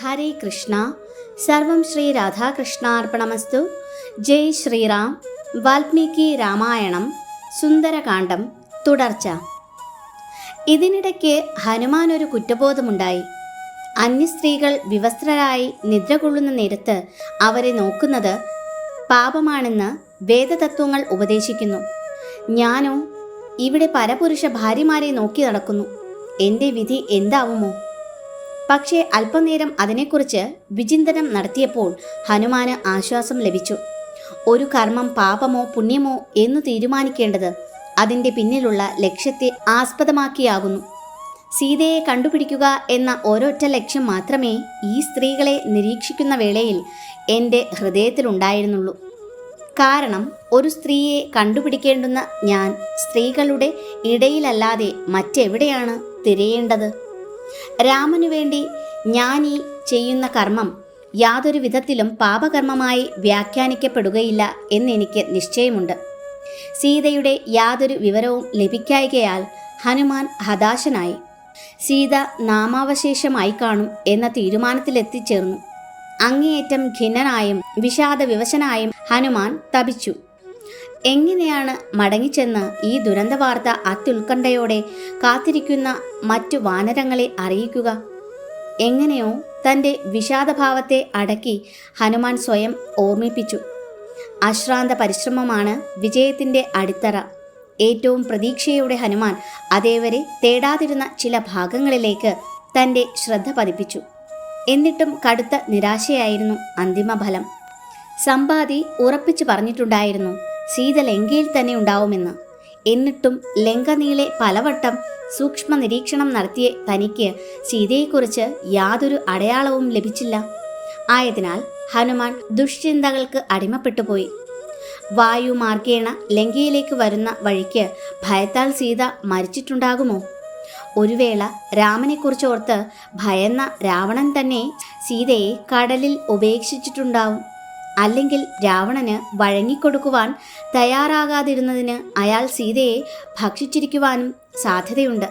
ഹരേ കൃഷ്ണ. സർവം ശ്രീ രാധാകൃഷ്ണാർപ്പണമസ്തു. ജയ് ശ്രീറാം. വാൽമീകി രാമായണം. സുന്ദരകാന്ഡം. തുടർച്ച. ഇതിനിടയ്ക്ക് ഹനുമാൻ ഒരു കുറ്റബോധമുണ്ടായി. അന്യസ്ത്രീകൾ വിവസ്ത്രരായി നിദ്ര കൊള്ളുന്ന നേരത്ത് അവരെ നോക്കുന്നത് പാപമാണെന്ന് വേദതത്വങ്ങൾ ഉപദേശിക്കുന്നു. ഞാനോ ഇവിടെ പരപുരുഷ ഭാര്യമാരെ നോക്കി നടക്കുന്നു. എന്റെ വിധി എന്താവുമോ? പക്ഷേ അല്പനേരം അതിനെക്കുറിച്ച് വിചിന്തനം നടത്തിയപ്പോൾ ഹനുമാന് ആശ്വാസം ലഭിച്ചു. ഒരു കർമ്മം പാപമോ പുണ്യമോ എന്ന് തീരുമാനിക്കേണ്ടത് അതിന്റെ പിന്നിലുള്ള ലക്ഷ്യത്തെ ആസ്പദമാക്കിയാകുന്നു. സീതയെ കണ്ടുപിടിക്കുക എന്ന ഒരൊറ്റ ലക്ഷ്യം മാത്രമേ ഈ സ്ത്രീകളെ നിരീക്ഷിക്കുന്ന വേളയിൽ എന്റെ ഹൃദയത്തിലുണ്ടായിരുന്നുള്ളൂ. കാരണം ഒരു സ്ത്രീയെ കണ്ടുപിടിക്കേണ്ടുന്ന ഞാൻ സ്ത്രീകളുടെ ഇടയിലല്ലാതെ മറ്റെവിടെയാണ് തിരയേണ്ടത്? രാമനു വേണ്ടി ഈ ചെയ്യുന്ന കർമ്മം യാതൊരു വിധത്തിലും പാപകർമ്മമായി വ്യാഖ്യാനിക്കപ്പെടുകയില്ല എന്നെനിക്ക് നിശ്ചയമുണ്ട്. സീതയുടെ യാതൊരു വിവരവും ലഭിക്കായികയാൽ ഹനുമാൻ ഹതാശനായി. സീത നാമാവശേഷമായി കാണും എന്ന തീരുമാനത്തിലെത്തിച്ചേർന്നു. അങ്ങേയറ്റം ഖിന്നനായും വിഷാദവിവശനായും ഹനുമാൻ തപിച്ചു. എങ്ങനെയാണ് മടങ്ങിച്ചെന്ന് ഈ ദുരന്ത വാർത്ത അത്യുത്കണ്ഠയോടെ കാത്തിരിക്കുന്ന മറ്റു വാനരങ്ങളെ അറിയിക്കുക. എങ്ങനെയോ തന്റെ വിഷാദഭാവത്തെ അടക്കി ഹനുമാൻ സ്വയം ഓർമ്മിപ്പിച്ചു. അശ്രാന്ത പരിശ്രമമാണ് വിജയത്തിന്റെ അടിത്തറ. ഏറ്റവും പ്രതീക്ഷയോടെ ഹനുമാൻ അതേവരെ തേടാതിരുന്ന ചില ഭാഗങ്ങളിലേക്ക് തന്റെ ശ്രദ്ധ പതിപ്പിച്ചു. എന്നിട്ടും കടുത്ത നിരാശയായിരുന്നു അന്തിമഫലം. സമ്പാദി ഉറപ്പിച്ചു പറഞ്ഞിട്ടുണ്ടായിരുന്നു സീത ലങ്കയിൽ തന്നെ ഉണ്ടാവുമെന്ന്. എന്നിട്ടും ലങ്ക നീളെ പലവട്ടം സൂക്ഷ്മ നിരീക്ഷണം നടത്തിയ തനിക്ക് സീതയെക്കുറിച്ച് യാതൊരു അടയാളവും ലഭിച്ചില്ല. ആയതിനാൽ ഹനുമാൻ ദുഷ്ചിന്തകൾക്ക് അടിമപ്പെട്ടുപോയി. വായുമാർഗേണ ലങ്കയിലേക്ക് വരുന്ന വഴിക്ക് ഭയത്താൽ സീത മരിച്ചിട്ടുണ്ടാകുമോ? ഒരു വേള രാമനെക്കുറിച്ചോർത്ത് ഭയന്ന രാവണൻ തന്നെ സീതയെ കടലിൽ ഉപേക്ഷിച്ചിട്ടുണ്ടാവും. അല്ലെങ്കിൽ രാവണന് വഴങ്ങിക്കൊടുക്കുവാൻ തയ്യാറാകാതിരുന്നതിന് അയാൾ സീതയെ ഭക്ഷിച്ചിരിക്കുവാനും സാധ്യതയുണ്ട്.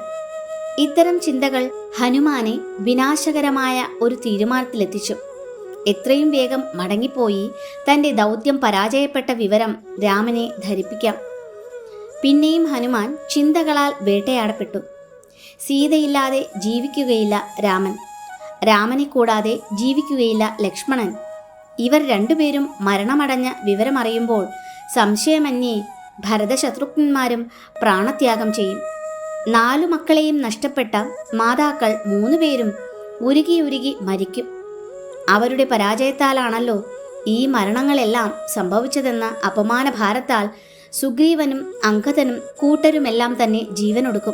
ഇത്തരം ചിന്തകൾ ഹനുമാനെ വിനാശകരമായ ഒരു തീരുമാനത്തിലെത്തിച്ചു. എത്രയും വേഗം മടങ്ങിപ്പോയി തന്റെ ദൗത്യം പരാജയപ്പെട്ട വിവരം രാമനെ ധരിപ്പിക്കാം. പിന്നെയും ഹനുമാൻ ചിന്തകളാൽ വേട്ടയാടപ്പെട്ടു. സീതയില്ലാതെ ജീവിക്കുകയില്ല രാമൻ. രാമനെ കൂടാതെ ജീവിക്കുകയില്ല ലക്ഷ്മണൻ. ഇവർ രണ്ടുപേരും മരണമടഞ്ഞ വിവരമറിയുമ്പോൾ സംശയമന്യേ ഭരതശത്രുഘ്നന്മാരും പ്രാണത്യാഗം ചെയ്യും. നാലു മക്കളെയും നഷ്ടപ്പെട്ട മാതാക്കൾ മൂന്നുപേരും ഉരുകിയുരുകി ഉരുകി മരിക്കും. അവരുടെ പരാജയത്താലാണല്ലോ ഈ മരണങ്ങളെല്ലാം സംഭവിച്ചതെന്ന അപമാനഭാരത്താൽ സുഗ്രീവനും അങ്കദനും കൂട്ടരുമെല്ലാം തന്നെ ജീവനൊടുക്കും.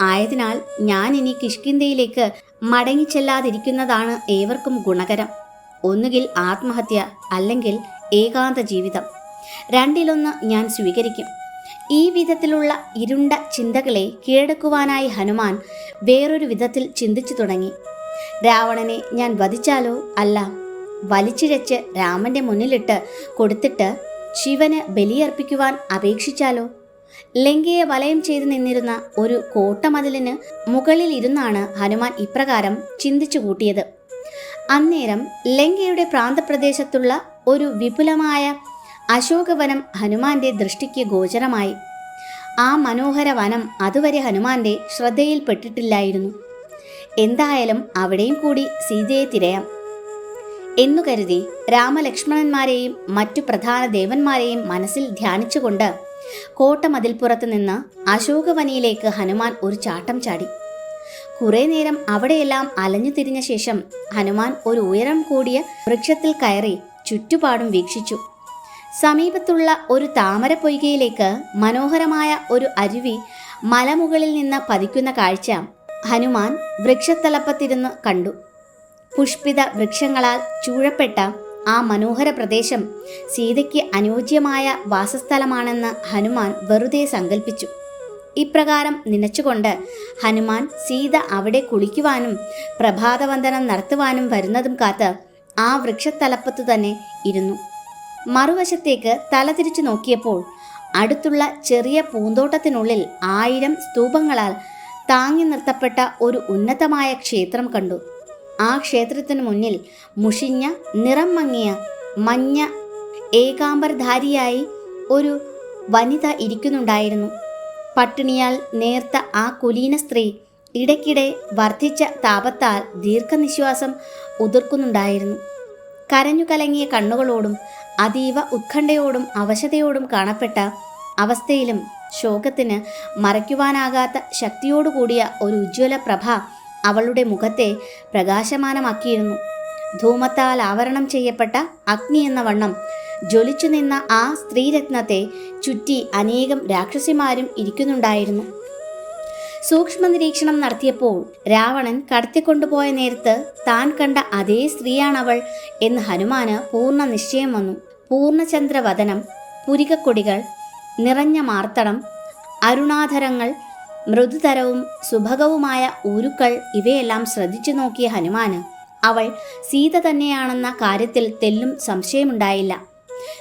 ആയതിനാൽ ഞാൻ ഇനി കിഷ്കിന്തയിലേക്ക് മടങ്ങിച്ചെല്ലാതിരിക്കുന്നതാണ് ഏവർക്കും ഗുണകരം. ഒന്നുകിൽ ആത്മഹത്യ അല്ലെങ്കിൽ ഏകാന്ത ജീവിതം. രണ്ടിലൊന്ന് ഞാൻ സ്വീകരിക്കും. ഈ വിധത്തിലുള്ള ഇരുണ്ട ചിന്തകളെ കീഴടക്കുവാനായി ഹനുമാൻ വേറൊരു വിധത്തിൽ ചിന്തിച്ചു തുടങ്ങി. രാവണനെ ഞാൻ വധിച്ചാലോ? അല്ല. വലിച്ചിഴച്ച് രാമന്റെ മുന്നിലിട്ട് കൊടുത്തിട്ട് ശിവന് ബലിയർപ്പിക്കുവാൻ അപേക്ഷിച്ചാലോ? ലങ്കയെ വലയം ചെയ്തു നിന്നിരുന്ന ഒരു കോട്ടമതിലിന് മുകളിൽ ഇരുന്നാണ് ഹനുമാൻ ഇപ്രകാരം ചിന്തിച്ചു കൂട്ടിയത്. അന്നേരം ലങ്കയുടെ പ്രാന്തപ്രദേശത്തുള്ള ഒരു വിപുലമായ അശോകവനം ഹനുമാന്റെ ദൃഷ്ടിക്ക് ഗോചരമായി. ആ മനോഹര വനം അതുവരെ ഹനുമാന്റെ ശ്രദ്ധയിൽപ്പെട്ടിട്ടില്ലായിരുന്നു എന്തായാലും അവിടെയും കൂടി സീതയെ തിരയാം. എന്നു കരുതി രാമലക്ഷ്മണന്മാരെയും മറ്റു പ്രധാന ദേവന്മാരെയും മനസ്സിൽ ധ്യാനിച്ചുകൊണ്ട് കോട്ടമതിൽപ്പുറത്ത് നിന്ന് അശോകവനിയിലേക്ക് ഹനുമാൻ ഒരു ചാട്ടം ചാടി. കുറേ നേരം അവിടെയെല്ലാം അലഞ്ഞു തിരിഞ്ഞ ശേഷം ഹനുമാൻ ഒരു ഉയരം കൂടിയ വൃക്ഷത്തിൽ കയറി ചുറ്റുപാടും വീക്ഷിച്ചു. സമീപത്തുള്ള ഒരു താമര പൊയ്കയിലേക്ക് മനോഹരമായ ഒരു അരുവി മലമുകളിൽ നിന്ന് പതിക്കുന്ന കാഴ്ച ഹനുമാൻ വൃക്ഷത്തലപ്പത്തിരുന്ന് കണ്ടു. പുഷ്പിത വൃക്ഷങ്ങളാൽ ചൂഴപ്പെട്ട ആ മനോഹര പ്രദേശം സീതയ്ക്ക് അനുയോജ്യമായ വാസസ്ഥലമാണെന്ന് ഹനുമാൻ വെറുതെ സങ്കല്പിച്ചു ഇപ്രകാരം നനച്ചുകൊണ്ട് ഹനുമാൻ സീത അവിടെ കുളിക്കുവാനും പ്രഭാതവന്ദനം നടത്തുവാനും വരുന്നതും കാത്ത് ആ വൃക്ഷത്തലപ്പത്തു തന്നെ ഇരുന്നു. മറുവശത്തേക്ക് തല തിരിച്ചു നോക്കിയപ്പോൾ അടുത്തുള്ള ചെറിയ പൂന്തോട്ടത്തിനുള്ളിൽ ആയിരം സ്തൂപങ്ങളാൽ താങ്ങി നിർത്തപ്പെട്ട ഒരു ഉന്നതമായ ക്ഷേത്രം കണ്ടു. ആ ക്ഷേത്രത്തിനു മുന്നിൽ മുഷിഞ്ഞ നിറം മങ്ങിയ മഞ്ഞ ഏകാംബരധാരിയായി ഒരു വനിത ഇരിക്കുന്നുണ്ടായിരുന്നു. പട്ടിണിയാൽ നേർത്ത ആ കുലീന സ്ത്രീ ഇടയ്ക്കിടെ വർദ്ധിച്ച താപത്താൽ ദീർഘനിശ്വാസം ഉതിർക്കുന്നുണ്ടായിരുന്നു. കരഞ്ഞു കലങ്ങിയ കണ്ണുകളോടും അതീവ ഉത്കണ്ഠയോടും അവശതയോടും കാണപ്പെട്ട അവസ്ഥയിലും ശോകത്തിന് മറയ്ക്കുവാനാകാത്ത ശക്തിയോടുകൂടിയ ഒരു ഉജ്ജ്വല പ്രഭ അവളുടെ മുഖത്തെ പ്രകാശമാനമാക്കിയിരുന്നു. ധൂമത്താൽ ആവരണം ചെയ്യപ്പെട്ട അഗ്നി എന്ന വണ്ണം ജ്വലിച്ചു നിന്ന ആ സ്ത്രീരത്നത്തെ ചുറ്റി അനേകം രാക്ഷസിമാരും ഇരിക്കുന്നുണ്ടായിരുന്നു. സൂക്ഷ്മ നിരീക്ഷണം നടത്തിയപ്പോൾ രാവണൻ കടത്തിക്കൊണ്ടുപോയ നേരത്ത് താൻ കണ്ട അതേ സ്ത്രീയാണവൾ എന്ന് ഹനുമാന് പൂർണ നിശ്ചയം വന്നു. പൂർണചന്ദ്രവദനം പുരികക്കൊടികൾ നിറഞ്ഞ മാർത്തടം അരുണാധരങ്ങൾ മൃദുതരവും സുഭഗവുമായ ഊരുക്കൾ ഇവയെല്ലാം ശ്രദ്ധിച്ചു നോക്കിയ ഹനുമാന് അവൾ സീത തന്നെയാണെന്ന കാര്യത്തിൽ തെല്ലും സംശയമുണ്ടായില്ല.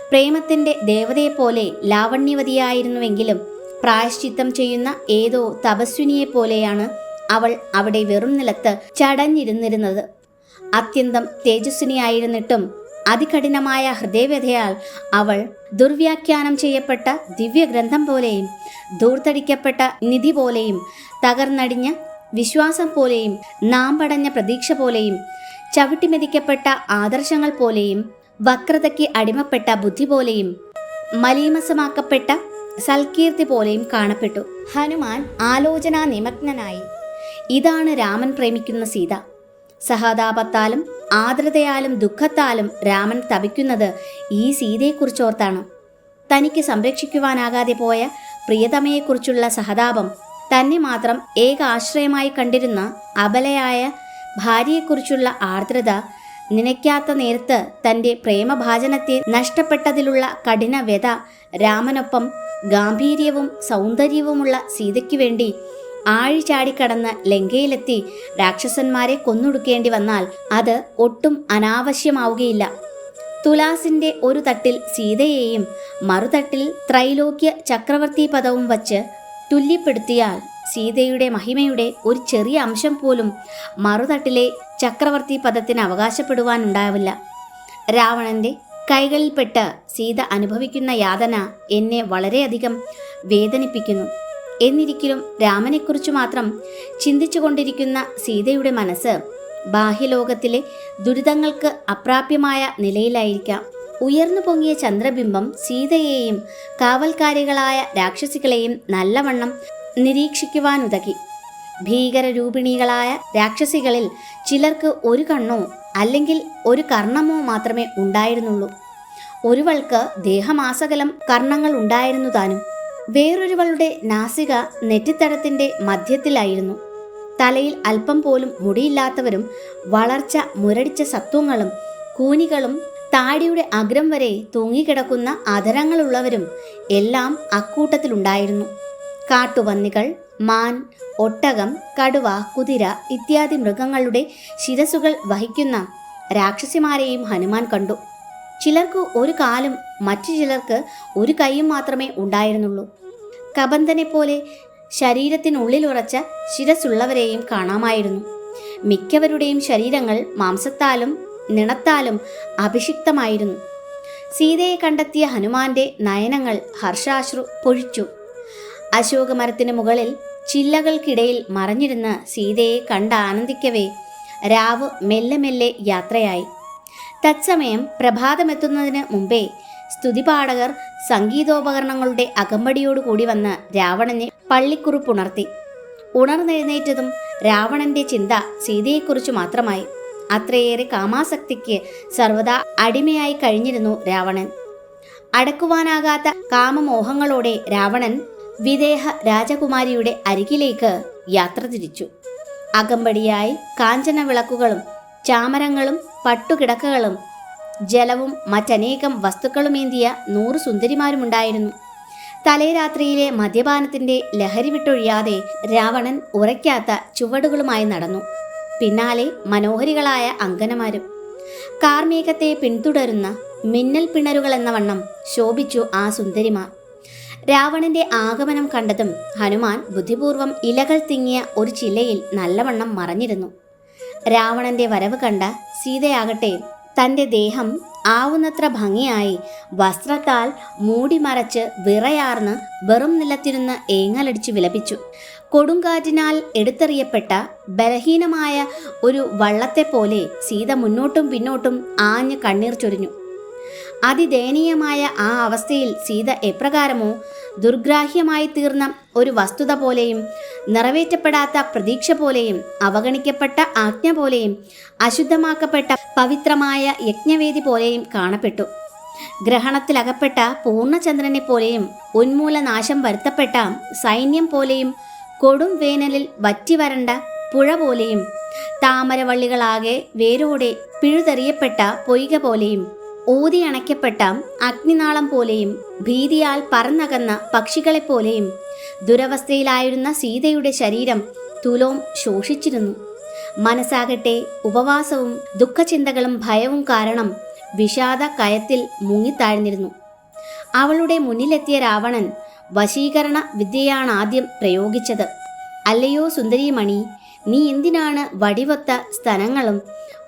പ്രേമത്തിന്റെ ദേവതയെപ്പോലെ ലാവണ്യവതിയായിരുന്നുവെങ്കിലും പ്രായശ്ചിത്തം ചെയ്യുന്ന ഏതോ തപസ്വിനിയെപ്പോലെയാണ് അവൾ അവിടെ വെറും നിലത്ത് ചടഞ്ഞിരുന്നിരുന്നത്. അത്യന്തം തേജസ്വിനിയായിരുന്നിട്ടും അതികഠിനമായ ഹൃദയവ്യഥയാൽ അവൾ ദുർവ്യാഖ്യാനം ചെയ്യപ്പെട്ട ദിവ്യഗ്രന്ഥം പോലെയും ദൂർത്തടിക്കപ്പെട്ട നിധി പോലെയും തകർന്നടിഞ്ഞ വിശ്വാസം പോലെയും നാം പടഞ്ഞ പ്രതീക്ഷ പോലെയും ചവിട്ടിമെതിക്കപ്പെട്ട ആദർശങ്ങൾ പോലെയും വക്രതയ്ക്ക് അടിമപ്പെട്ട ബുദ്ധി പോലെയും മലീമസമാക്കപ്പെട്ട സൽകീർത്തി പോലെയും കാണപ്പെട്ടു. ഹനുമാൻ ആലോചനാ നിമഗ്നനായി. ഇതാണ് രാമൻ പ്രേമിക്കുന്ന സീത. സഹതാപത്താലും ആർദ്രതയാലും ദുഃഖത്താലും രാമൻ തപിക്കുന്നത് ഈ സീതയെക്കുറിച്ചോർത്താണ്. തനിക്ക് സംരക്ഷിക്കുവാനാകാതെ പോയ പ്രിയതമയെക്കുറിച്ചുള്ള സഹതാപം തന്നെ മാത്രം ഏക ആശ്രയമായി കണ്ടിരുന്ന അബലയായ ഭാര്യയെക്കുറിച്ചുള്ള ആർദ്രത നനയ്ക്കാത്ത നേരത്ത് തന്റെ പ്രേമഭാജനത്തെ നഷ്ടപ്പെട്ടതിലുള്ള കഠിന വ്യത രാമനൊപ്പം ഗാംഭീര്യവും സൗന്ദര്യവുമുള്ള സീതയ്ക്ക് വേണ്ടി ആഴിചാടിക്കടന്ന് ലങ്കയിലെത്തി രാക്ഷസന്മാരെ കൊന്നൊടുക്കേണ്ടി വന്നാൽ അത് ഒട്ടും അനാവശ്യമാവുകയില്ല. തുലാസിന്റെ ഒരു തട്ടിൽ സീതയെയും മറുതട്ടിൽ ത്രൈലോക്യ ചക്രവർത്തി പദവും വച്ച് തുല്യപ്പെടുത്തിയാൽ സീതയുടെ മഹിമയുടെ ഒരു ചെറിയ അംശം പോലും മറുതട്ടിലെ ചക്രവർത്തി പദത്തിന് അവകാശപ്പെടുവാനുണ്ടാവില്ല. രാവണന്റെ കൈകളിൽപ്പെട്ട് സീത അനുഭവിക്കുന്ന യാതന എന്നെ വളരെയധികം വേദനിപ്പിക്കുന്നു. എന്നിരിക്കലും രാമനെക്കുറിച്ച് മാത്രം ചിന്തിച്ചു കൊണ്ടിരിക്കുന്ന സീതയുടെ മനസ്സ് ബാഹ്യലോകത്തിലെ ദുരിതങ്ങൾക്ക് അപ്രാപ്യമായ നിലയിലായിരിക്കാം. ഉയർന്നു പൊങ്ങിയ ചന്ദ്രബിംബം സീതയെയും കാവൽക്കാരികളായ രാക്ഷസികളെയും നല്ലവണ്ണം നിരീക്ഷിക്കുവാനുതകി. ഭീകരരൂപിണികളായ രാക്ഷസികളിൽ ചിലർക്ക് ഒരു കണ്ണോ അല്ലെങ്കിൽ ഒരു കർണമോ മാത്രമേ ഉണ്ടായിരുന്നുള്ളൂ. ഒരുവൾക്ക് ദേഹമാസകലം കർണങ്ങൾ ഉണ്ടായിരുന്നു താനും. വേറൊരുവളുടെ നാസിക നെറ്റിത്തടത്തിന്റെ മധ്യത്തിലായിരുന്നു. തലയിൽ അല്പം പോലും മുടിയില്ലാത്തവരും വളർച്ച മുരടിച്ച സത്വങ്ങളും കൂനികളും താടിയുടെ അഗ്രം വരെ തൂങ്ങിക്കിടക്കുന്ന അധരങ്ങളുള്ളവരും എല്ലാം അക്കൂട്ടത്തിലുണ്ടായിരുന്നു. കാട്ടുപന്നികൾ മാൻ ഒട്ടകം കടുവ കുതിര ഇത്യാദി മൃഗങ്ങളുടെ ശിരസുകൾ വഹിക്കുന്ന രാക്ഷസിമാരെയും ഹനുമാൻ കണ്ടു. ചിലർക്ക് ഒരു കാലും മറ്റു ചിലർക്ക് ഒരു കൈയും മാത്രമേ ഉണ്ടായിരുന്നുള്ളൂ. കബന്ധനെ പോലെ ശരീരത്തിനുള്ളിലുറച്ച ശിരസുള്ളവരെയും കാണാമായിരുന്നു. മിക്കവരുടെയും ശരീരങ്ങൾ മാംസത്താലും നിണത്താലും അഭിഷിക്തമായിരുന്നു. സീതയെ കണ്ടെത്തിയ ഹനുമാന്റെ നയനങ്ങൾ ഹർഷാശ്രു പൊഴിച്ചു. അശോകമരത്തിന് മുകളിൽ ചില്ലകൾക്കിടയിൽ മറഞ്ഞിരുന്ന സീതയെ കണ്ട് ആനന്ദിക്കവേ. രാവ് മെല്ലെ മെല്ലെ യാത്രയായി. തത്സമയം പ്രഭാതമെത്തുന്നതിന് മുമ്പേ സ്തുതിപാഠകർ സംഗീതോപകരണങ്ങളുടെ അകമ്പടിയോടുകൂടി വന്ന് രാവണനെ പള്ളിക്കുറിപ്പുണർത്തി. ഉണർന്നെഴുന്നേറ്റതും രാവണന്റെ ചിന്ത സീതയെക്കുറിച്ച് മാത്രമായി. അത്രയേറെ കാമാസക്തിക്ക് സർവദാ അടിമയായി കഴിഞ്ഞിരുന്നു രാവണൻ. അടക്കുവാനാകാത്ത കാമമോഹങ്ങളോടെ രാവണൻ വിദേഹ രാജകുമാരിയുടെ അരികിലേക്ക് യാത്ര തിരിച്ചു. അകമ്പടിയായി കാഞ്ചന വിളക്കുകളും ചാമരങ്ങളും പട്ടുകിടക്കകളും ജലവും മറ്റനേകം വസ്തുക്കളുമേന്തിയ നൂറ് സുന്ദരിമാരുമുണ്ടായിരുന്നു. തലേരാത്രിയിലെ മദ്യപാനത്തിന്റെ ലഹരി വിട്ടൊഴിയാതെ രാവണൻ ഉറയ്ക്കാത്ത ചുവടുകളുമായി നടന്നു. പിന്നാലെ മനോഹരികളായ അങ്കനമാരും. കാർമേഘത്തെ പിന്തുടരുന്ന മിന്നൽ പിണരുകൾ എന്ന വണ്ണം ശോഭിച്ചു ആ സുന്ദരിമാർ. രാവണന്റെ ആഗമനം കണ്ടതും ഹനുമാൻ ബുദ്ധിപൂർവം ഇലകൾ തിങ്ങിയ ഒരു ചില്ലയിൽ നല്ലവണ്ണം മറഞ്ഞിരുന്നു. രാവണന്റെ വരവ് കണ്ട സീതയാകട്ടെ തന്റെ ദേഹം ആവുന്നത്ര ഭംഗിയായി വസ്ത്രത്താൽ മൂടിമറച്ച് വിറയാർന്ന് വെറും നിലത്തിരുന്ന് ഏങ്ങലടിച്ച് വിലപിച്ചു. കൊടുങ്കാറ്റിനാൽ എടുത്തെറിയപ്പെട്ട ബലഹീനമായ ഒരു വള്ളത്തെ പോലെ സീത മുന്നോട്ടും പിന്നോട്ടും ആഞ്ഞ് കണ്ണീർ ചൊരിഞ്ഞു. അതിദയനീയമായ ആ അവസ്ഥയിൽ സീത എപ്രകാരമോ ദുർഗ്രാഹ്യമായി തീർന്ന ഒരു വസ്തുത പോലെയും നിറവേറ്റപ്പെടാത്ത പ്രതീക്ഷ പോലെയും അവഗണിക്കപ്പെട്ട ആജ്ഞ പോലെയും അശുദ്ധമാക്കപ്പെട്ട പവിത്രമായ യജ്ഞവേദി പോലെയും കാണപ്പെട്ടു. ഗ്രഹണത്തിലകപ്പെട്ട പൂർണചന്ദ്രനെ പോലെയും ഉന്മൂലനാശം വരുത്തപ്പെട്ട സൈന്യം പോലെയും കൊടും വേനലിൽ വറ്റിവരണ്ട പുഴ പോലെയും താമരവള്ളികളാകെ വേരോടെ പിഴുതെറിയപ്പെട്ട പൊയ്ക പോലെയും ഊതിയണയ്ക്കപ്പെട്ട അഗ്നിനാളം പോലെയും ഭീതിയാൽ പറന്നകന്ന പക്ഷികളെപ്പോലെയും ദുരവസ്ഥയിലായിരുന്ന സീതയുടെ ശരീരം തുലോം ശോഷിച്ചിരുന്നു. മനസ്സാകട്ടെ ഉപവാസവും ദുഃഖചിന്തകളും ഭയവും കാരണം വിഷാദ കയത്തിൽ മുങ്ങിത്താഴ്ന്നിരുന്നു. അവളുടെ മുന്നിലെത്തിയ രാവണൻ വശീകരണ വിദ്യയാണ് ആദ്യം പ്രയോഗിച്ചത്. അല്ലയോ സുന്ദരിമണി നീ എന്തിനാണ് വടിവത്ത സ്ഥലങ്ങളും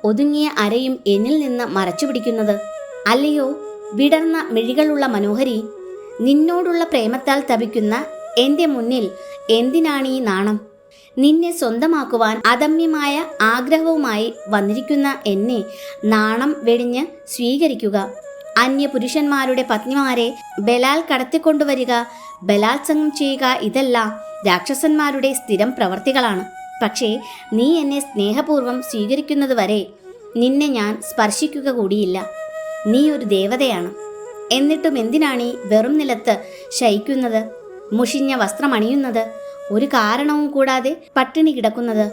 ഒതുങ്ങിയ അരയും എന്നിൽ നിന്ന് മറച്ചു പിടിക്കുന്നത് അല്ലയോ വിടർന്ന മിഴികളുള്ള മനോഹരി നിന്നോടുള്ള പ്രേമത്താൽ തപിക്കുന്ന എന്റെ മുന്നിൽ എന്തിനാണ് ഈ നാണം? നിന്നെ സ്വന്തമാക്കുവാൻ അദമ്യമായ ആഗ്രഹവുമായി വന്നിരിക്കുന്ന എന്നെ നാണം വെടിഞ്ഞ് സ്വീകരിക്കുക. അന്യ പുരുഷന്മാരുടെ പത്നിമാരെ ബലാൽ കടത്തിക്കൊണ്ടുവരിക ബലാത്സംഗം ചെയ്യുക ഇതെല്ലാം രാക്ഷസന്മാരുടെ സ്ഥിരം പ്രവർത്തികളാണ്. പക്ഷേ നീ എന്നെ സ്നേഹപൂർവം സ്വീകരിക്കുന്നതുവരെ നിന്നെ ഞാൻ സ്പർശിക്കുക കൂടിയില്ല. നീ ഒരു ദേവതയാണ്. എന്നിട്ടും എന്തിനാണ് ഈ വെറും നിലത്ത് ശയിക്കുന്നത്? മുഷിഞ്ഞ വസ്ത്രമണിയുന്നത് ഒരു കാരണവും കൂടാതെ പട്ടിണി കിടക്കുന്നത്?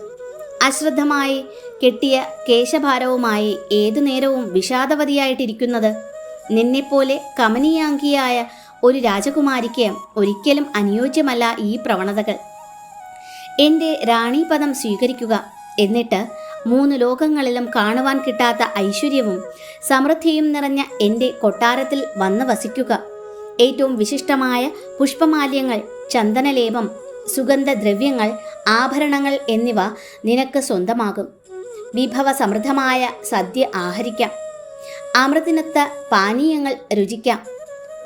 അശ്രദ്ധമായി കെട്ടിയ കേശഭാരവുമായി ഏതു നേരവും വിഷാദവതിയായിട്ടിരിക്കുന്നത്? നിന്നെപ്പോലെ കമനീയാംഗിയായ ഒരു രാജകുമാരിക്ക് ഒരിക്കലും അനുയോജ്യമല്ല ഈ പ്രവണതകൾ. എന്റെ റാണീപദം സ്വീകരിക്കുക. എന്നിട്ട് മൂന്ന് ലോകങ്ങളിലും കാണുവാൻ കിട്ടാത്ത ഐശ്വര്യവും സമൃദ്ധിയും നിറഞ്ഞ എന്റെ കൊട്ടാരത്തിൽ വന്ന് വസിക്കുക. ഏറ്റവും വിശിഷ്ടമായ പുഷ്പമാല്യങ്ങൾ ചന്ദനലേപം സുഗന്ധദ്രവ്യങ്ങൾ ആഭരണങ്ങൾ എന്നിവ നിനക്ക് സ്വന്തമാകും. വിഭവ സമൃദ്ധമായ സദ്യ ആഹരിക്കാം. അമൃതിനൊത്ത പാനീയങ്ങൾ രുചിക്കാം.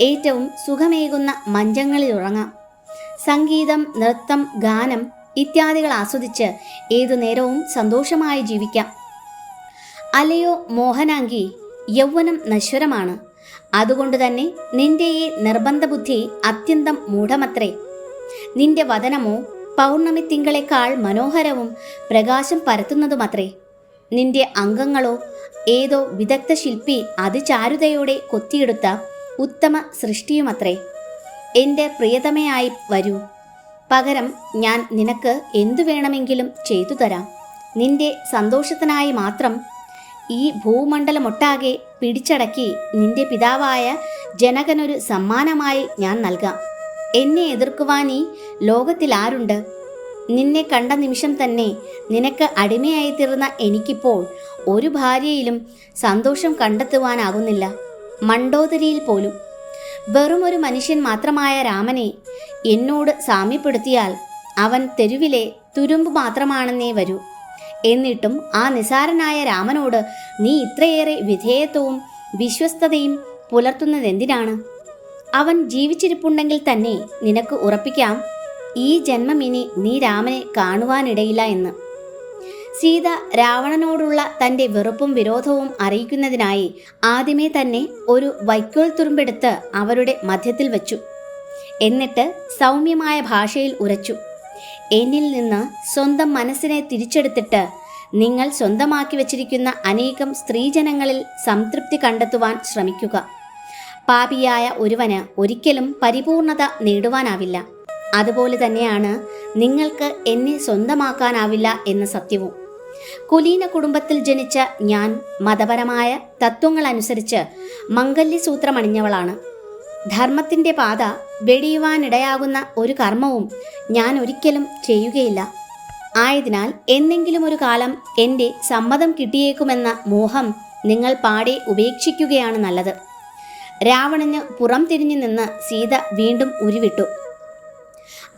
ഏറ്റവും സുഖമേകുന്ന മഞ്ചങ്ങളിൽ ഉറങ്ങാം. സംഗീതം നൃത്തം ഗാനം ഇത്യാദികൾ ആസ്വദിച്ച് ഏതു നേരവും സന്തോഷമായി ജീവിക്കാം. അലയോ മോഹനാങ്കി യൗവനം നശ്വരമാണ്. അതുകൊണ്ട് തന്നെ നിന്റെ ഈ നിർബന്ധ ബുദ്ധി അത്യന്തം മൂഢമത്രേ. നിന്റെ വതനമോ പൗർണമി തിങ്കളെക്കാൾ മനോഹരവും പ്രകാശം പരത്തുന്നതുമത്രേ. നിന്റെ അംഗങ്ങളോ ഏതോ വിദഗ്ധ ശില്പി അതിചാരുതയോടെ കൊത്തിയെടുത്ത ഉത്തമ സൃഷ്ടിയുമത്രേ. എന്റെ പ്രിയതമയായി വരൂ. പകരം ഞാൻ നിനക്ക് എന്തു വേണമെങ്കിലും ചെയ്തു തരാം. നിന്റെ സന്തോഷത്തിനായി മാത്രം ഈ ഭൂമണ്ഡലമൊട്ടാകെ പിടിച്ചടക്കി നിന്റെ പിതാവായ ജനകനൊരു സമ്മാനമായി ഞാൻ നൽകാം. എന്നെ എതിർക്കുവാൻ ഈ ലോകത്തിൽ ആരുണ്ട്? നിന്നെ കണ്ട നിമിഷം തന്നെ നിനക്ക് അടിമയായി തീർന്ന എനിക്കിപ്പോൾ ഒരു ഭാര്യയിലും സന്തോഷം കണ്ടെത്തുവാനാകുന്നില്ല മണ്ടോദരിയിൽ പോലും വെറും ഒരു മനുഷ്യൻ മാത്രമായ രാമനെ എന്നോട് സാമ്യപ്പെടുത്തിയാൽ അവൻ തെരുവിലെ തുരുമ്പ് മാത്രമാണെന്നേ വരൂ. എന്നിട്ടും ആ നിസാരനായ രാമനോട് നീ ഇത്രയേറെ വിധേയത്വവും വിശ്വസ്തതയും പുലർത്തുന്നതെന്തിനാണ്? അവൻ ജീവിച്ചിരിപ്പുണ്ടെങ്കിൽ തന്നെ നിനക്ക് ഉറപ്പിക്കാം ഈ ജന്മം ഇനി നീ രാമനെ കാണുവാനിടയില്ല എന്ന്. സീത രാവണനോടുള്ള തന്റെ വെറുപ്പും വിരോധവും അറിയിക്കുന്നതിനായി ആദ്യമേ തന്നെ ഒരു വൈക്കോൽ തുരുമ്പെടുത്ത് അവരുടെ മധ്യത്തിൽ വച്ചു. എന്നിട്ട് സൗമ്യമായ ഭാഷയിൽ ഉരച്ചു. എന്നിൽ നിന്ന് സ്വന്തം മനസ്സിനെ തിരിച്ചെടുത്തിട്ട് നിങ്ങൾ സ്വന്തമാക്കി വച്ചിരിക്കുന്ന അനേകം സ്ത്രീജനങ്ങളിൽ സംതൃപ്തി കണ്ടെത്തുവാൻ ശ്രമിക്കുക. പാപിയായ ഒരുവന് ഒരിക്കലും പരിപൂർണത നേടുവാനാവില്ല. അതുപോലെ തന്നെയാണ് നിങ്ങൾക്ക് എന്നെ സ്വന്തമാക്കാനാവില്ല എന്ന സത്യവും. കുലീന കുടുംബത്തിൽ ജനിച്ച ഞാൻ മതപരമായ തത്വങ്ങൾ അനുസരിച്ച് മംഗല്യസൂത്രം അണിഞ്ഞവളാണ് ധർമ്മത്തിന്റെ പാത വെടിയുവാനിടയാകുന്ന ഒരു കർമ്മവും ഞാൻ ഒരിക്കലും ചെയ്യുകയില്ല. ആയതിനാൽ എന്നെങ്കിലും ഒരു കാലം എന്റെ സമ്മതം കിട്ടിയേക്കുമെന്ന മോഹം നിങ്ങൾ പാടെ ഉപേക്ഷിക്കുകയാണ് നല്ലത്. രാവണന് പുറം തിരിഞ്ഞു നിന്ന് സീത വീണ്ടും ഉരുവിട്ടു.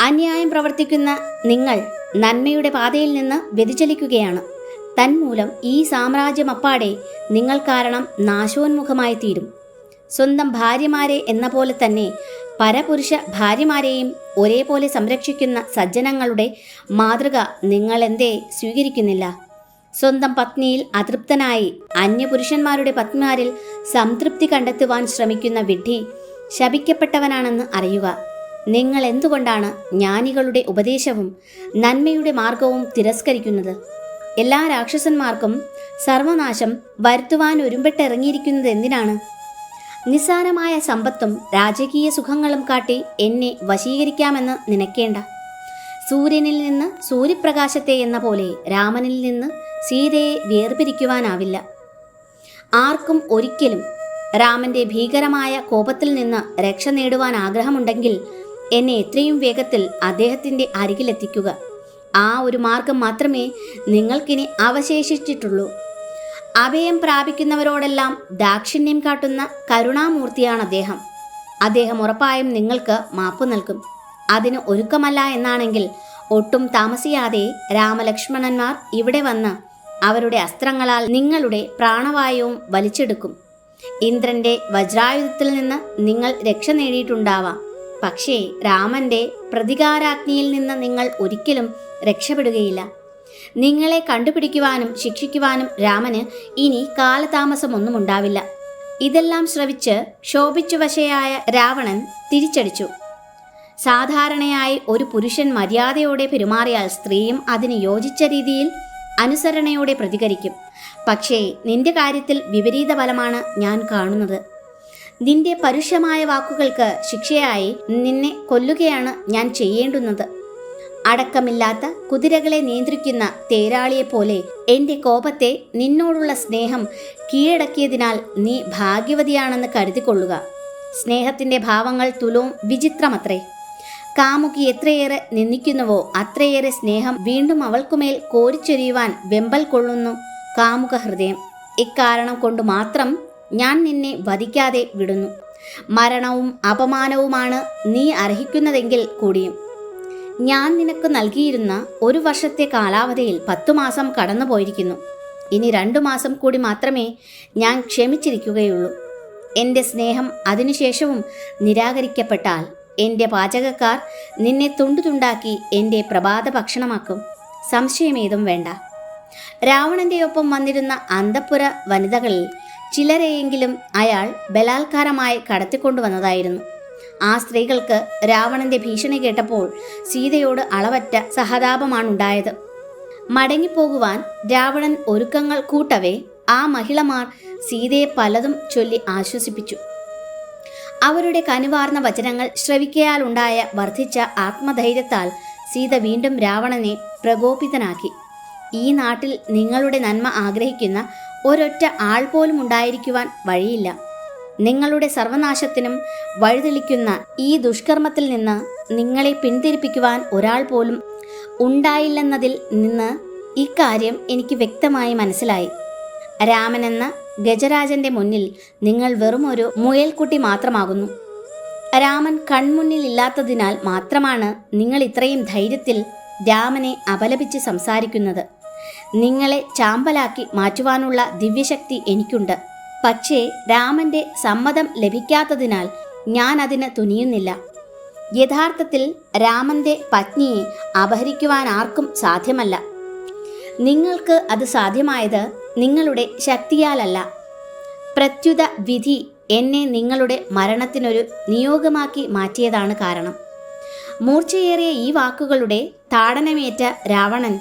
അന്യായം പ്രവർത്തിക്കുന്ന നിങ്ങൾ നന്മയുടെ പാതയിൽ നിന്ന് വ്യതിചലിക്കുകയാണ്. തന്മൂലം ഈ സാമ്രാജ്യം അപ്പാടെ നിങ്ങൾ കാരണം നാശോന്മുഖമായി തീരും സ്വന്തം ഭാര്യമാരെ എന്ന പോലെ തന്നെ പരപുരുഷ ഭാര്യമാരെയും ഒരേപോലെ സംരക്ഷിക്കുന്ന സജ്ജനങ്ങളുടെ മാതൃക നിങ്ങളെന്തേ സ്വീകരിക്കുന്നില്ല. സ്വന്തം പത്നിയിൽ അതൃപ്തനായി അന്യപുരുഷന്മാരുടെ പത്നിമാരിൽ സംതൃപ്തി കണ്ടെത്തുവാൻ ശ്രമിക്കുന്ന വിഡ്ഢി ശപിക്കപ്പെട്ടവനാണെന്ന് അറിയുക. നിങ്ങൾ എന്തുകൊണ്ടാണ് ജ്ഞാനികളുടെ ഉപദേശവും നന്മയുടെ മാർഗവും തിരസ്കരിക്കുന്നത്? എല്ലാ രാക്ഷസന്മാർക്കും സർവനാശം വരുത്തുവാൻ ഒരുമ്പെട്ടിറങ്ങിയിരിക്കുന്നത് എന്തിനാണ്? നിസ്സാരമായ സമ്പത്തും രാജകീയ സുഖങ്ങളും കാട്ടി എന്നെ വശീകരിക്കാമെന്ന് നിനക്കേണ്ട. സൂര്യനിൽ നിന്ന് സൂര്യപ്രകാശത്തെ എന്ന പോലെ രാമനിൽ നിന്ന് സീതയെ വേർപിരിക്കുവാനാവില്ല. ആർക്കും ഒരിക്കലും രാമന്റെ ഭീകരമായ കോപത്തിൽ നിന്ന് രക്ഷ നേടുവാൻ ആഗ്രഹമുണ്ടെങ്കിൽ എന്നെ എത്രയും വേഗത്തിൽ അദ്ദേഹത്തിന്റെ അരികിലെത്തിക്കുക. ആ ഒരു മാർഗം മാത്രമേ നിങ്ങൾക്കിനി അവശേഷിച്ചിട്ടുള്ളൂ. അഭയം പ്രാപിക്കുന്നവരോടെല്ലാം ദാക്ഷിണ്യം കാട്ടുന്ന കരുണാമൂർത്തിയാണ് അദ്ദേഹം. അദ്ദേഹം ഉറപ്പായും നിങ്ങൾക്ക് മാപ്പ് നൽകും. അതിന് ഒരുക്കമല്ല എന്നാണെങ്കിൽ ഒട്ടും താമസിയാതെ രാമലക്ഷ്മണന്മാർ ഇവിടെ വന്ന് അവരുടെ അസ്ത്രങ്ങളാൽ നിങ്ങളുടെ പ്രാണവായവും വലിച്ചെടുക്കും. ഇന്ദ്രന്റെ വജ്രായുധത്തിൽ നിന്ന് നിങ്ങൾ രക്ഷ നേടിയിട്ടുണ്ടാവാം. പക്ഷേ രാമന്റെ പ്രതികാരാഗ്നിയിൽ നിന്ന് നിങ്ങൾ ഒരിക്കലും രക്ഷപ്പെടുകയില്ല. നിങ്ങളെ കണ്ടുപിടിക്കുവാനും ശിക്ഷിക്കുവാനും രാമന് ഇനി കാലതാമസമൊന്നും ഉണ്ടാവില്ല. ഇതെല്ലാം ശ്രവിച്ച് ക്ഷോഭിച്ചു വശയായ രാവണൻ തിരിച്ചടിച്ചു. സാധാരണയായി ഒരു പുരുഷൻ മര്യാദയോടെ പെരുമാറിയാൽ സ്ത്രീയും അതിന് യോജിച്ച രീതിയിൽ അനുസരണയോടെ പ്രതികരിക്കും. പക്ഷേ നിന്റെ കാര്യത്തിൽ വിപരീത ഫലമാണ് ഞാൻ കാണുന്നത്. നിന്റെ പരുഷമായ വാക്കുകൾക്ക് ശിക്ഷയായി നിന്നെ കൊല്ലുകയാണ് ഞാൻ ചെയ്യേണ്ടുന്നത്. അടക്കമില്ലാത്ത കുതിരകളെ നിയന്ത്രിക്കുന്ന തേരാളിയെപ്പോലെ എന്റെ കോപത്തെ നിന്നോടുള്ള സ്നേഹം കീഴടക്കിയതിനാൽ നീ ഭാഗ്യവതിയാണെന്ന് കരുതിക്കൊള്ളുക. സ്നേഹത്തിന്റെ ഭാവങ്ങൾ തുലവും വിചിത്രമത്രേ. കാമുകി എത്രയേറെ നിന്ദിക്കുന്നുവോ അത്രയേറെ സ്നേഹം വീണ്ടും അവൾക്കുമേൽ കോരിച്ചൊരിയുവാൻ വെമ്പൽ കൊള്ളുന്നു കാമുക ഹൃദയം ഇക്കാരണം കൊണ്ട് മാത്രം ഞാൻ നിന്നെ വധിക്കാതെ വിടുന്നു. മരണവും അപമാനവുമാണ് നീ അർഹിക്കുന്നതെങ്കിൽ കൂടിയും. ഞാൻ നിനക്ക് നൽകിയിരുന്ന ഒരു വർഷത്തെ കാലാവധിയിൽ പത്തു മാസം കടന്നു പോയിരിക്കുന്നു ഇനി രണ്ടു മാസം കൂടി മാത്രമേ ഞാൻ ക്ഷമിച്ചിരിക്കുകയുള്ളൂ. എന്റെ സ്നേഹം അതിനുശേഷവും നിരാകരിക്കപ്പെട്ടാൽ എന്റെ പാചകക്കാർ നിന്നെ തുണ്ടുതുണ്ടാക്കി എന്റെ പ്രഭാത ഭക്ഷണമാക്കും. സംശയമേതും വേണ്ട. രാവണന്റെ ഒപ്പം വന്നിരുന്ന അന്തപ്പുര വനിതകളിൽ ചിലരെയെങ്കിലും അയാൾ ബലാത്കാരമായി കടത്തിക്കൊണ്ടുവന്നതായിരുന്നു. ആ സ്ത്രീകൾക്ക് രാവണന്റെ ഭീഷണി കേട്ടപ്പോൾ സീതയോട് അളവറ്റ സഹതാപമാണുണ്ടായത്. മടങ്ങിപ്പോകുവാൻ രാവണൻ ഒരുക്കങ്ങൾ കൂട്ടവേ ആ മഹിളമാർ സീതയെ പലതും ചൊല്ലി ആശ്വസിപ്പിച്ചു. അവരുടെ കനുവാർന്ന വചനങ്ങൾ ശ്രവിക്കയാലുണ്ടായ വർദ്ധിച്ച ആത്മധൈര്യത്താൽ സീത വീണ്ടും രാവണനെ പ്രകോപിതനാക്കി. ഈ നാട്ടിൽ നിങ്ങളുടെ നന്മ ആഗ്രഹിക്കുന്ന ഒരൊറ്റ ആൾ പോലും ഉണ്ടായിരിക്കുവാൻ വഴിയില്ല. നിങ്ങളുടെ സർവനാശത്തിനും വഴിതെളിക്കുന്ന ഈ ദുഷ്കർമ്മത്തിൽ നിന്ന് നിങ്ങളെ പിന്തിരിപ്പിക്കുവാൻ ഒരാൾ പോലും ഉണ്ടായില്ലെന്നതിൽ നിന്ന് ഇക്കാര്യം എനിക്ക് വ്യക്തമായി മനസ്സിലായി. രാമനെന്ന ഗജരാജന്റെ മുന്നിൽ നിങ്ങൾ വെറും ഒരു മുയൽക്കുട്ടി മാത്രമാകുന്നു. രാമൻ കൺമുന്നിൽ ഇല്ലാത്തതിനാൽ മാത്രമാണ് നിങ്ങൾ ഇത്രയും ധൈര്യത്തിൽ രാമനെ അപലപിച്ച് സംസാരിക്കുന്നത്. നിങ്ങളെ ചാമ്പലാക്കി മാറ്റുവാനുള്ള ദിവ്യശക്തി എനിക്കുണ്ട്. പക്ഷേ രാമന്റെ സമ്മതം ലഭിക്കാത്തതിനാൽ ഞാൻ അതിന് തുനിയുന്നില്ല. യഥാർത്ഥത്തിൽ രാമന്റെ പത്നിയെ അപഹരിക്കുവാൻ ആർക്കും സാധ്യമല്ല. നിങ്ങൾക്ക് അത് സാധ്യമായത് നിങ്ങളുടെ ശക്തിയാലല്ല. പ്രത്യുത വിധി എന്നെ നിങ്ങളുടെ മരണത്തിനൊരു നിയോഗമാക്കി മാറ്റിയതാണ് കാരണം. മൂർച്ചയേറിയ ഈ വാക്കുകളുടെ താടനമേറ്റ രാവണൻ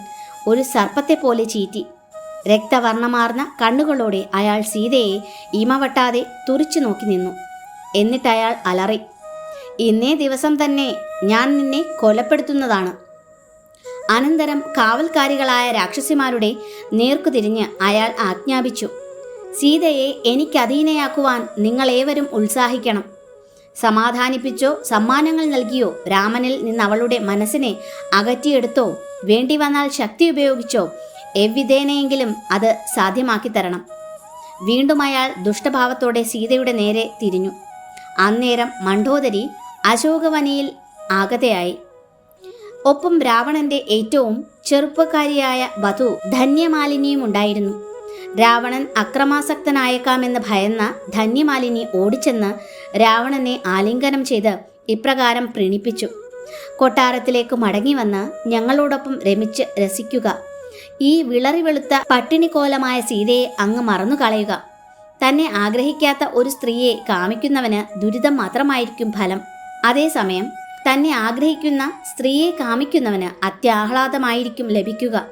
ഒരു സർപ്പത്തെ പോലെ ചീറ്റി. രക്തവർണമാർന്ന കണ്ണുകളോടെ അയാൾ സീതയെ ഇമവട്ടാതെ തുറിച്ചു നോക്കി നിന്നു. എന്നിട്ടയാൾ അലറി ഇന്നേ ദിവസം തന്നെ ഞാൻ നിന്നെ കൊലപ്പെടുത്തുന്നതാണ്. അനന്തരം കാവൽക്കാരികളായ രാക്ഷസിമാരുടെ നേർക്കുതിരിഞ്ഞ് അയാൾ ആജ്ഞാപിച്ചു സീതയെ എനിക്കധീനയാക്കുവാൻ നിങ്ങളേവരും ഉത്സാഹിക്കണം. സമാധാനിപ്പിച്ചോ സമ്മാനങ്ങൾ നൽകിയോ രാമനിൽ നിന്ന് അവളുടെ മനസ്സിനെ അകറ്റിയെടുത്തോ വേണ്ടി വന്നാൽ ശക്തി ഉപയോഗിച്ചോ എവിധേനയെങ്കിലും അത് സാധ്യമാക്കി തരണം. വീണ്ടും അയാൾ ദുഷ്ടഭാവത്തോടെ സീതയുടെ നേരെ തിരിഞ്ഞു. അന്നേരം മണ്ഡോദരി അശോകവനിയിൽ ആകതയായി ഒപ്പം രാവണന്റെ ഏറ്റവും ചെറുപ്പക്കാരിയായ വധു ധന്യമാലിനിയും ഉണ്ടായിരുന്നു. രാവണൻ അക്രമാസക്തനായേക്കാമെന്ന് ഭയന്ന ധന്യമാലിനി ഓടിച്ചെന്ന് രാവണനെ ആലിംഗനം ചെയ്ത് ഇപ്രകാരം പ്രീണിപ്പിച്ചു. കൊട്ടാരത്തിലേക്ക് മടങ്ങി വന്ന് ഞങ്ങളോടൊപ്പം രമിച്ച് രസിക്കുക. ഈ വിളറി വെളുത്ത പട്ടിണിക്കോലമായ സീതയെ അങ്ങ് മറന്നു കളയുക തന്നെ ആഗ്രഹിക്കാത്ത ഒരു സ്ത്രീയെ കാമിക്കുന്നവന് ദുരിതം മാത്രമായിരിക്കും ഫലം. അതേസമയം തന്നെ ആഗ്രഹിക്കുന്ന സ്ത്രീയെ കാമിക്കുന്നവന് അത്യാഹ്ലാദമായിരിക്കും ലഭിക്കുക.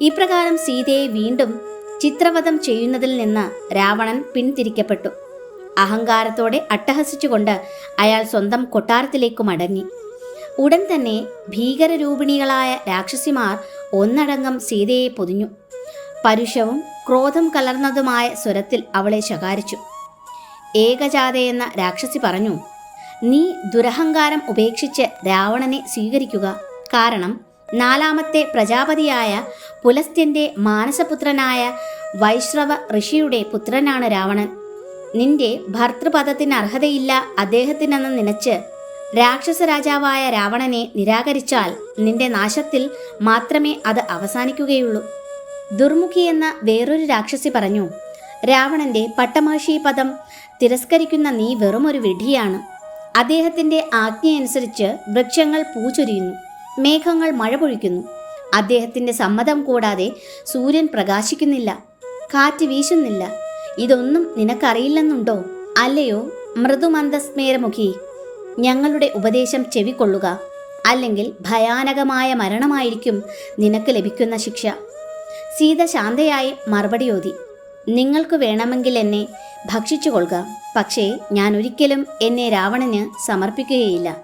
ഇപ്രകാരം സീതയെ വീണ്ടും ചിത്രവധം ചെയ്യുന്നതിൽ നിന്ന് രാവണൻ പിന്തിരിക്കപ്പെട്ടു അഹങ്കാരത്തോടെ അട്ടഹസിച്ചുകൊണ്ട് അയാൾ സ്വന്തം കൊട്ടാരത്തിലേക്ക് മടങ്ങി. ഉടൻ തന്നെ ഭീകരരൂപിണികളായ രാക്ഷസിമാർ ഒന്നടങ്കം സീതയെ പൊതിഞ്ഞു. പരുഷവും ക്രോധം കലർന്നതുമായ സ്വരത്തിൽ അവളെ ശകാരിച്ചു. ഏകജാതയെന്ന രാക്ഷസി പറഞ്ഞു നീ ദുരഹങ്കാരം ഉപേക്ഷിച്ച് രാവണനെ സ്വീകരിക്കുക. കാരണം നാലാമത്തെ പ്രജാപതിയായ പുലസ്ത്യന്റെ മാനസപുത്രനായ വൈശ്രവ ഋഷിയുടെ പുത്രനാണ് രാവണൻ. നിന്റെ ഭർത്തൃപദത്തിന് അർഹതയില്ല അദ്ദേഹത്തിനെന്ന് നനച്ച് രാക്ഷസ രാജാവായ രാവണനെ നിരാകരിച്ചാൽ നിന്റെ നാശത്തിൽ മാത്രമേ അത് അവസാനിക്കുകയുള്ളൂ. ദുർമുഖി എന്ന വേറൊരു രാക്ഷസി പറഞ്ഞു രാവണന്റെ പട്ടമഹർഷി പദം തിരസ്കരിക്കുന്ന നീ വെറുമൊരു വിഡ്ഢിയാണ്. അദ്ദേഹത്തിന്റെ ആജ്ഞയനുസരിച്ച് വൃക്ഷങ്ങൾ പൂചൊരിയുന്നു മേഘങ്ങൾ മഴ പൊഴിക്കുന്നു. അദ്ദേഹത്തിന്റെ സമ്മതം കൂടാതെ സൂര്യൻ പ്രകാശിക്കുന്നില്ല കാറ്റ് വീശുന്നില്ല. ഇതൊന്നും നിനക്കറിയില്ലെന്നുണ്ടോ? അല്ലയോ മൃദുമന്ദസ്മേരമുഖി. ഞങ്ങളുടെ ഉപദേശം ചെവിക്കൊള്ളുക. അല്ലെങ്കിൽ ഭയാനകമായ മരണമായിരിക്കും നിനക്ക് ലഭിക്കുന്ന ശിക്ഷ. സീത ശാന്തയായി മറുപടിയോതി നിങ്ങൾക്ക് വേണമെങ്കിൽ എന്നെ ഭക്ഷിച്ചു കൊള്ളുക പക്ഷേ ഞാൻ ഒരിക്കലും എന്നെ രാവണന് സമർപ്പിക്കുകയില്ല.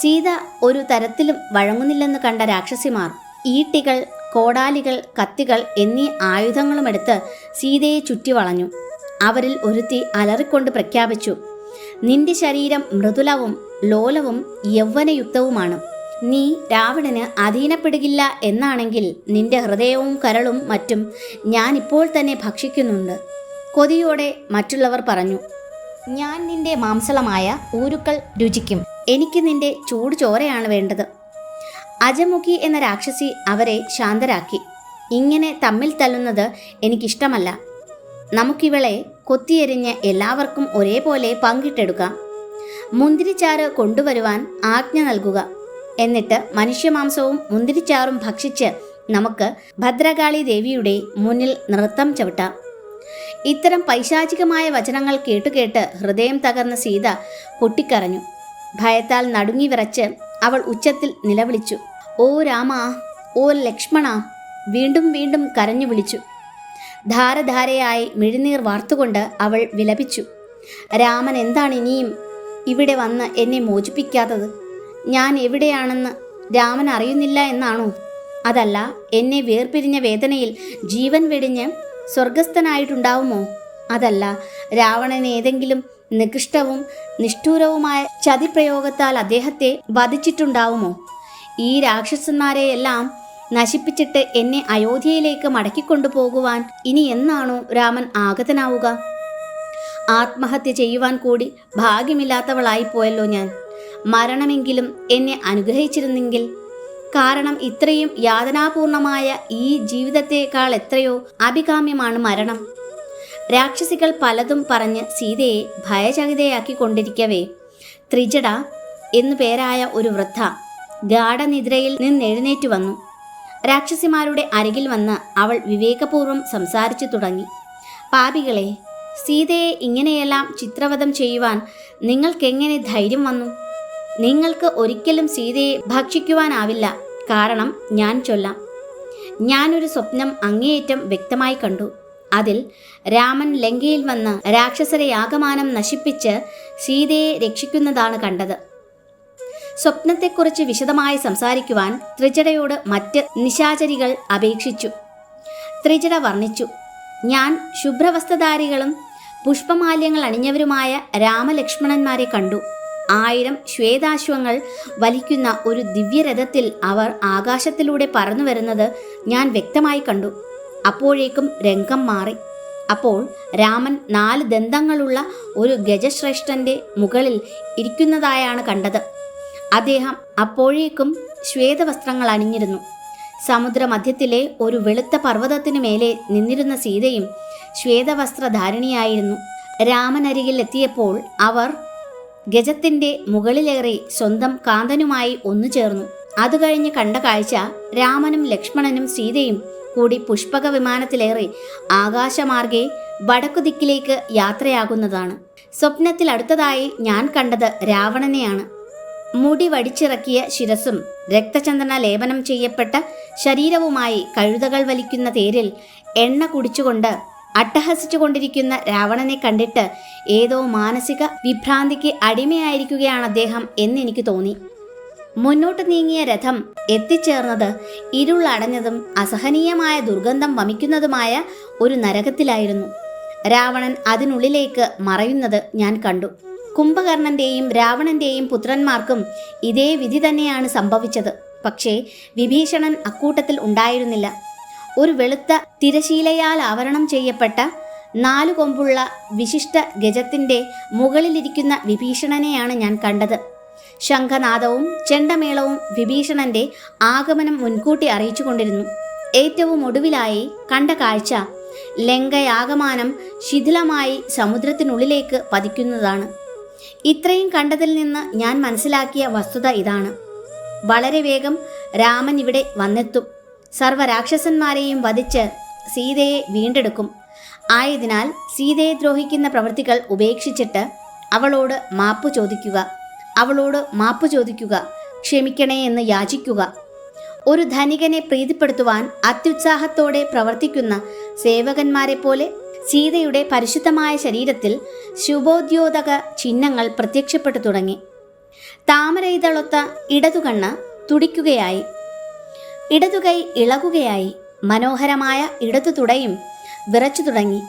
സീത ഒരു തരത്തിലും വഴങ്ങുന്നില്ലെന്ന് കണ്ട രാക്ഷസിമാർ ഈട്ടികൾ കോടാലികൾ കത്തികൾ എന്നീ ആയുധങ്ങളുമെടുത്ത് സീതയെ ചുറ്റി വളഞ്ഞു. അവരിൽ ഒരുത്തി അലറിക്കൊണ്ട് പ്രഖ്യാപിച്ചു നിന്റെ ശരീരം മൃദുലവും ലോലവും യൗവനയുക്തവുമാണ്. നീ രാവണന് അധീനപ്പെടുകില്ല എന്നാണെങ്കിൽ നിന്റെ ഹൃദയവും കരളും മറ്റും ഞാൻ ഇപ്പോൾ തന്നെ ഭക്ഷിക്കുന്നുണ്ട് കൊതിയോടെ മറ്റുള്ളവർ പറഞ്ഞു ഞാൻ നിന്റെ മാംസളമായ ഊരുക്കൾ രുചിക്കും. എനിക്ക് നിന്റെ ചൂട് ചോരയാണ് വേണ്ടത്. അജമുഖി എന്ന രാക്ഷസി അവരെ ശാന്തരാക്കി. ഇങ്ങനെ തമ്മിൽ തല്ലുന്നത് എനിക്കിഷ്ടമല്ല. നമുക്കിവളെ കൊത്തിയെരിഞ്ഞ് എല്ലാവർക്കും ഒരേപോലെ പങ്കിട്ടെടുക്കാം. മുന്തിരിച്ചാറ് കൊണ്ടുവരുവാൻ ആജ്ഞ നൽകുക. എന്നിട്ട് മനുഷ്യമാംസവും മുന്തിരിച്ചാറും ഭക്ഷിച്ച് നമുക്ക് ഭദ്രകാളി ദേവിയുടെ മുന്നിൽ നൃത്തം ചവിട്ടാം. ഇത്തരം പൈശാചികമായ വചനങ്ങൾ കേട്ടുകേട്ട് ഹൃദയം തകർന്ന സീത പൊട്ടിക്കരഞ്ഞു. ഭയത്താൽ നടുങ്ങി വിറച്ച് അവൾ ഉച്ചത്തിൽ നിലവിളിച്ചു. ഓ രാമ ഓ ലക്ഷ്മണ വീണ്ടും വീണ്ടും കരഞ്ഞു വിളിച്ചു. ധാരധാരയായി മിഴിനീർ വാർത്തുകൊണ്ട് അവൾ വിലപിച്ചു. രാമൻ എന്താണ് ഇനിയും ഇവിടെ വന്ന് എന്നെ മോചിപ്പിക്കാത്തത്? ഞാൻ എവിടെയാണെന്ന് രാമൻ അറിയുന്നില്ല എന്നാണോ? അതല്ല എന്നെ വേർപിരിഞ്ഞ വേദനയിൽ ജീവൻ വെടിഞ്ഞ് സ്വർഗസ്ഥനായിട്ടുണ്ടാവുമോ? അതല്ല രാവണൻ ഏതെങ്കിലും നികൃഷ്ടവും നിഷ്ഠൂരവുമായ ചതിപ്രയോഗത്താൽ അദ്ദേഹത്തെ വധിച്ചിട്ടുണ്ടാവുമോ? ഈ രാക്ഷസന്മാരെയെല്ലാം നശിപ്പിച്ചിട്ട് എന്നെ അയോധ്യയിലേക്ക് മടക്കിക്കൊണ്ടുപോകുവാൻ ഇനി എന്നാണോ രാമൻ ആഗതനാവുക? ആത്മഹത്യ ചെയ്യുവാൻ കൂടി ഭാഗ്യമില്ലാത്തവളായി പോയല്ലോ ഞാൻ. മരണമെങ്കിലും എന്നെ അനുഗ്രഹിച്ചിരുന്നെങ്കിൽ. കാരണം ഇത്രയും യാതനാപൂർണമായ ഈ ജീവിതത്തെക്കാൾ എത്രയോ അഭികാമ്യമാണ് മരണം. രാക്ഷസികൾ പലതും പറഞ്ഞ് സീതയെ ഭയചകിതയാക്കി കൊണ്ടിരിക്കവേ ത്രിജട എന്നു പേരായ ഒരു വൃദ്ധ ഗാഠനിദ്രയിൽ നിന്നെഴുന്നേറ്റ് വന്നു. രാക്ഷസിമാരുടെ അരികിൽ വന്ന് അവൾ വിവേകപൂർവം സംസാരിച്ചു തുടങ്ങി. പാപികളെ സീതയെ ഇങ്ങനെയെല്ലാം ചിത്രവധം ചെയ്യുവാൻ നിങ്ങൾക്കെങ്ങനെ ധൈര്യം വന്നു? നിങ്ങൾക്ക് ഒരിക്കലും സീതയെ ഭക്ഷിക്കുവാനാവില്ല. കാരണം ഞാൻ ചൊല്ലാം. ഞാനൊരു സ്വപ്നം അങ്ങേയറ്റം വ്യക്തമായി കണ്ടു. അതിൽ രാമൻ ലങ്കയിൽ വന്ന് രാക്ഷസരെ യാഗമാനം നശിപ്പിച്ച് സീതയെ രക്ഷിക്കുന്നതാണ് കണ്ടത്. സ്വപ്നത്തെക്കുറിച്ച് വിശദമായി സംസാരിക്കുവാൻ ത്രിജടയോട് മറ്റ് നിശാചരികൾ അപേക്ഷിച്ചു. ത്രിജട വർണിച്ചു. ഞാൻ ശുഭ്രവസ്ത്രധാരികളും പുഷ്പമാല്യങ്ങൾ അണിഞ്ഞവരുമായ രാമലക്ഷ്മണന്മാരെ കണ്ടു. ആയിരം ശ്വേതാശ്വങ്ങൾ വലിക്കുന്ന ഒരു ദിവ്യരഥത്തിൽ അവർ ആകാശത്തിലൂടെ പറന്നു വരുന്നത് ഞാൻ വ്യക്തമായി കണ്ടു. അപ്പോഴേക്കും രംഗം മാറി. അപ്പോൾ രാമൻ നാല് ദന്തങ്ങളുള്ള ഒരു ഗജശ്രേഷ്ഠന്റെ മുകളിൽ ഇരിക്കുന്നതായാണ് കണ്ടത്. അദ്ദേഹം അപ്പോഴേക്കും ശ്വേതവസ്ത്രങ്ങൾ അണിഞ്ഞിരുന്നു. സമുദ്രമധ്യത്തിലെ ഒരു വെളുത്ത പർവതത്തിനു മേലെ നിന്നിരുന്ന സീതയും ശ്വേതവസ്ത്രധാരിണിയായിരുന്നു. രാമനരികിൽ എത്തിയപ്പോൾ അവർ ഗജത്തിന്റെ മുകളിലേറി സ്വന്തം കാന്തനുമായി ഒന്നു ചേർന്നു. അത് കഴിഞ്ഞ് കണ്ട കാഴ്ച രാമനും ലക്ഷ്മണനും സീതയും കൂടി പുഷ്പക വിമാനത്തിലേറി ആകാശമാർഗെ വടക്കുദിക്കിലേക്ക് യാത്രയാകുന്നതാണ്. സ്വപ്നത്തിൽ അടുത്തതായി ഞാൻ കണ്ടത് രാവണനെയാണ്. മുടി വടിച്ചിറക്കിയ ശിരസും രക്തചന്ദന ലേപനം ചെയ്യപ്പെട്ട ശരീരവുമായി കഴുതകൾ വലിക്കുന്ന തേരിൽ എണ്ണ കുടിച്ചുകൊണ്ട് അട്ടഹസിച്ചുകൊണ്ടിരിക്കുന്ന രാവണനെ കണ്ടിട്ട് ഏതോ മാനസിക വിഭ്രാന്തിക്ക് അടിമയായിരിക്കുകയാണ് അദ്ദേഹം എന്നെനിക്ക് തോന്നി. മുന്നോട്ട് നീങ്ങിയ രഥം എത്തിച്ചേർന്നത് ഇരുളടഞ്ഞതും അസഹനീയമായ ദുർഗന്ധം വമിക്കുന്നതുമായ ഒരു നരകത്തിലായിരുന്നു. രാവണൻ അതിനുള്ളിലേക്ക് മറയുന്നത് ഞാൻ കണ്ടു. കുംഭകർണന്റെയും രാവണന്റെയും പുത്രന്മാർക്കും ഇതേ വിധി തന്നെയാണ് സംഭവിച്ചത്. പക്ഷേ വിഭീഷണൻ അക്കൂട്ടത്തിൽ ഉണ്ടായിരുന്നില്ല. ഒരു വെളുത്ത തിരശീലയാൽ ആവരണം ചെയ്യപ്പെട്ട നാലു കൊമ്പുള്ള വിശിഷ്ട ഗജത്തിന്റെ മുകളിലിരിക്കുന്ന വിഭീഷണനെയാണ് ഞാൻ കണ്ടത്. ശംഖനാദവും ചെണ്ടമേളവും വിഭീഷണന്റെ ആഗമനം മുൻകൂട്ടി അറിയിച്ചു കൊണ്ടിരുന്നു ഏറ്റവും ഒടുവിലായി കണ്ട കാഴ്ച ലങ്കയാകമാനം ശിഥിലമായി സമുദ്രത്തിനുള്ളിലേക്ക് പതിക്കുന്നതാണ്. ഇത്രയും കണ്ടതിൽ നിന്ന് ഞാൻ മനസ്സിലാക്കിയ വസ്തുത ഇതാണ്. വളരെ വേഗം രാമൻ ഇവിടെ വന്നെത്തും. സർവരാക്ഷസന്മാരെയും വധിച്ച് സീതയെ വീണ്ടെടുക്കും. ആയതിനാൽ സീതയെ ദ്രോഹിക്കുന്ന പ്രവൃത്തികൾ ഉപേക്ഷിച്ചിട്ട് അവളോട് മാപ്പ് ചോദിക്കുക. അവളോട് മാപ്പ് ചോദിക്കുക. ക്ഷമിക്കണേ എന്ന് യാചിക്കുക. ഒരു ധനികനെ പ്രീതിപ്പെടുത്തുവാൻ അത്യുത്സാഹത്തോടെ പ്രവർത്തിക്കുന്ന സേവകന്മാരെ പോലെ സീതയുടെ പരിശുദ്ധമായ ശരീരത്തിൽ ശുഭോദ്യോതക ചിഹ്നങ്ങൾ പ്രത്യക്ഷപ്പെട്ടു തുടങ്ങി. താമര ഇതളൊത്ത ഇടതുകണ്ണ് തുടിക്കുകയായി. ഇടതുകൈ ഇളകുകയായി. മനോഹരമായ ഇടതു തുടയും വിറച്ചു തുടങ്ങി.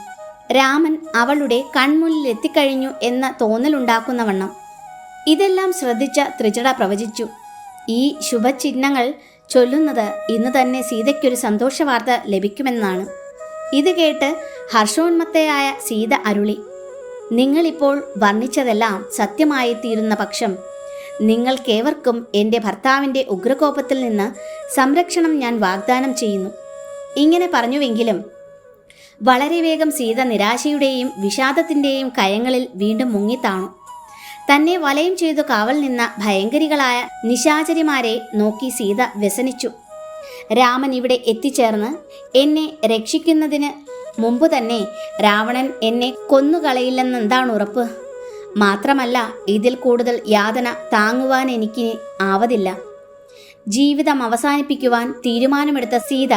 രാമൻ അവളുടെ കൺമുന്നിൽ എത്തിക്കഴിഞ്ഞു എന്ന തോന്നലുണ്ടാക്കുന്നവണ്ണം. ഇതെല്ലാം ശ്രദ്ധിച്ച ത്രിജട പ്രവചിച്ചു. ഈ ശുഭചിഹ്നങ്ങൾ ചൊല്ലുന്നത് ഇന്ന് തന്നെ സീതയ്ക്കൊരു സന്തോഷവാർത്ത ലഭിക്കുമെന്നാണ്. ഇത് കേട്ട് ഹർഷോന്മത്തയായ സീത അരുളി നിങ്ങളിപ്പോൾ വർണിച്ചതെല്ലാം സത്യമായി തീരുന്ന പക്ഷം നിങ്ങൾക്കേവർക്കും എന്റെ ഭർത്താവിന്റെ ഉഗ്രകോപത്തിൽ നിന്ന് സംരക്ഷണം ഞാൻ വാഗ്ദാനം ചെയ്യുന്നു. ഇങ്ങനെ പറഞ്ഞുവെങ്കിലും വളരെ വേഗം സീത നിരാശയുടെയും വിഷാദത്തിന്റെയും കയങ്ങളിൽ വീണ്ടും മുങ്ങിത്താണു. തന്നെ വലയം ചെയ്തു കാവൽ നിന്ന ഭയങ്കരികളായ നിശാചരിമാരെ നോക്കി സീത വ്യസനിച്ചു. രാമൻ ഇവിടെ എത്തിച്ചേർന്ന് എന്നെ രക്ഷിക്കുന്നതിന് മുമ്പ് തന്നെ രാവണൻ എന്നെ കൊന്നുകളയില്ലെന്നെന്താണ് ഉറപ്പ്? മാത്രമല്ല ഇതിൽ കൂടുതൽ യാതന താങ്ങുവാൻ എനിക്ക് ആവതില്ല. ജീവിതം അവസാനിപ്പിക്കുവാൻ തീരുമാനമെടുത്ത സീത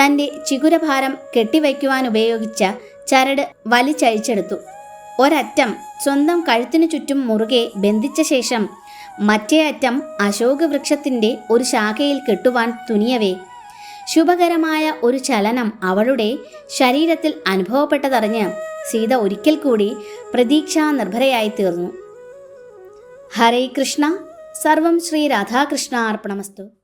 തന്റെ ചിഗുരഭാരം കെട്ടിവയ്ക്കുവാൻ ഉപയോഗിച്ച ചരട് വലിച്ചഴിച്ചെടുത്തു. ഒരറ്റം സ്വന്തം കഴുത്തിനു ചുറ്റും മുറുകെ ബന്ധിച്ച ശേഷം മറ്റേ അറ്റം അശോക വൃക്ഷത്തിന്റെ ഒരു ശാഖയിൽ കെട്ടുവാൻ തുനിയവേ. ശുഭകരമായ ഒരു ചലനം അവളുടെ ശരീരത്തിൽ അനുഭവപ്പെട്ടതറിഞ്ഞ് സീത ഒരിക്കൽ കൂടി പ്രതീക്ഷാ നിർഭരയായി തീർന്നു ഹരേ കൃഷ്ണ. സർവം ശ്രീ രാധാകൃഷ്ണ അർപ്പണമസ്തു